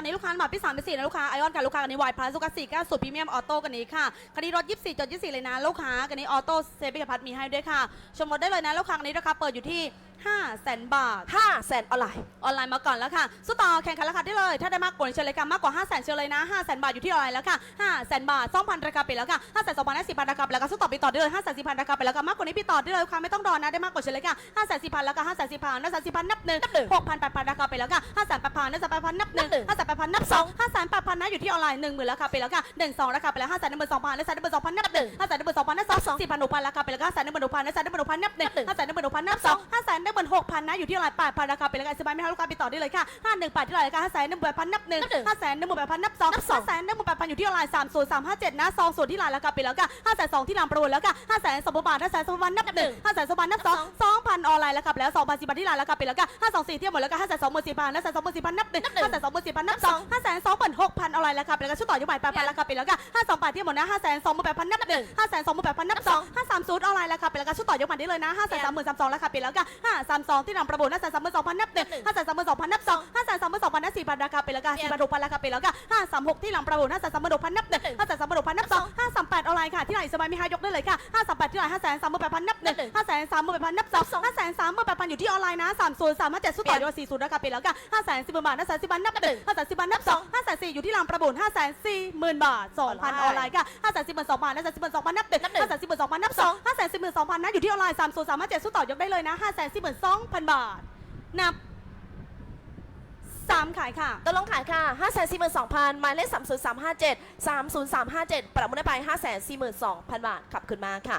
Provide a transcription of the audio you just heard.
กันนี้ลูกค้าหมายพี่สามพี่สี่นะลูกค้าไอออนกับลูกค้ากันนี้วายพลัสลูกค้าสี่เก้าสูตรพรีเมียมออโต้กันนี้ค่ะคันนี้รถยี่สิบสี่จดยี่สิบสี่เลยนะลูกค้ากันนี้ออโต้เซฟพิพัฒน์มีให้ด้วยค่ะชมรถได้เลยนะลูกค้ากันนี้ราคาเปิดอยู่ที่ 5 0 0 0 0 0บาทห้าแสนออนไลน์ ออนไลน์มาก่อนแล้วค่ะสู้ต่อแข่งขันราคาได้เลย ถ้าได้มากกว่านี้เชิญเลยค่ะมากกว่า5 0 0 0 0 0เชิญเลยนะ5 0 0 0 0 0บาทอยู่ที่ออนไลน์แล้วค่ะ5 0 0 0 0บาท2,000ราคาไปแล้วค่ะ5 0 0 0 0 2,000 10,000ราคาไปแล้วก็สู้ต่อไปต่อได้เลย5 0 0 0 0 0ราคาไปแล้วค่ะมากกว่านี้พี่ต่อได้เลยค่ะไม่ต้องรอนะได้มากกว่าเชิญเลยค่ะ5 0 0 0 0 0แล้วก็5 0 0 0 0 0 5 0 0 0 0นับหนึ่ง6,000 8,000ราคาไปแล้วค่ะ5 0 0 0 0 8,000 5 0 0 0 0นับหนึ่ง5 0 0 0 0นับสอง5 0 0 0 0 8,000นะอยู่ที่ออนไลน์10,000ราคาไปแล้วค่ะ1 2ราคาไปแล้ว5 0 0 0 0 2,000 5 0 0 0 2,000นับหนึ่ง5 0 0 0 0 2,000นับสอง4,000 6,000ราคาไปแล้วก็5 0 0 0 0 6,000 5 0 0 0 6,000นับหนึ่ง5 0 0 0 0 6,000นับสอง5 0 0 0 0 6,000นะอยู่ที่ออนไลน์8,000ราคาไปแล้วกันสบายไหมคะลูกค้าไปต่อได้เลยค่ะ5 1 8ที่ออนไลน์ค่ะ5 0 0 0 0 8,000นับหนึ่ง5 0 0 0 0 8,000นับสอง5 0 0 0 0 8,000อยู่ที่ออนไลน์3 0 3 5 7นะซองส่วนที่ไลน์ราคาไปแล้วค่ะ5 0 0 0ที่ลานประมูลแล้วค่ะ5 0 0 0 2บาท5 0 0 0 2นับหนึ่ง5 0 0 0 2นับสอง2,000ออนไลน์ราคาไปแล้ว2,000 10บาทที่ไลน์ราคาไปแล้วค่ะ5 2 4เที่ยวหมดแล้วค่ะ5 2 4 0 0 0 5 2 4 0 0นับหนึ่ง5 2 4 0 0นับสอง5 2 6 0 0 6,000ออนไลน์ราคาไปแล้วก็ชุดต่อยกใหม่8,000ราคาไปแล้วค่ะ5 2 8เที่ยวหมดนะ5 2 8,000นับหนึ่ง5 2 8,000นับสอง5 3 0ออนไลน์ราคาไปแล้วก็ชุดต่อยกใหม่ได้เลยนะ5 3 3 0 0ราคาไปแล้วค่ะ5 3 2ที่นำประมูล5 3 3 2,000นับหนึ่ง5 3 3 2,000นับสอง5 3 3 2,000นับ4,000ราคาไปแล้วค่ะ4,000 6,000ราคาไปแล้วค่ะ5 3 6ที่นำประมูล5 3 3 6,000นับหนึ่ง5 3 3 6,000นับสอง5 3 8ออนไลน์ค่ะที่ไหนสบายมีหายกได้เลยค่ะ5 3 8ที่ไหน5 3 3 8,000นับหนึ่ง5 3 3 8,000นับสอง5 3 3 8,000อยู่ที่ออนไลน์นะ3 0 3 5 7สุดต่อยก40ราคาไปแล้วค่ะ5 3 10บาท5 3 10บาทนับหนึ่ง5 3 10บาทนับสอง5 3 4อยู่ที่ลานประมูล5 4 0 0 0 0บาท2,000ออนไลน์ค่ะ5 3 10 2 0 0 0 5 3 10 2 0 0นับหนึ่ง5 3 10 2 0 0นับสอง5 3 10 2 0 0นะอยู่ที่ออนไลน์3 0 3 5 7สุดต่อยกได้เลยนะ5 4 2 0 0 0บ542,000 บาท นับ 3 ขายค่ะ ตกลงขายค่ะ 5 4 2 0 0 0หมายเลข3 0 3 5 7 3 0 3 5 7 ปรับมูลได้ไป 5 4 2 0 0 0 บาทขับขึ้นมาค่ะ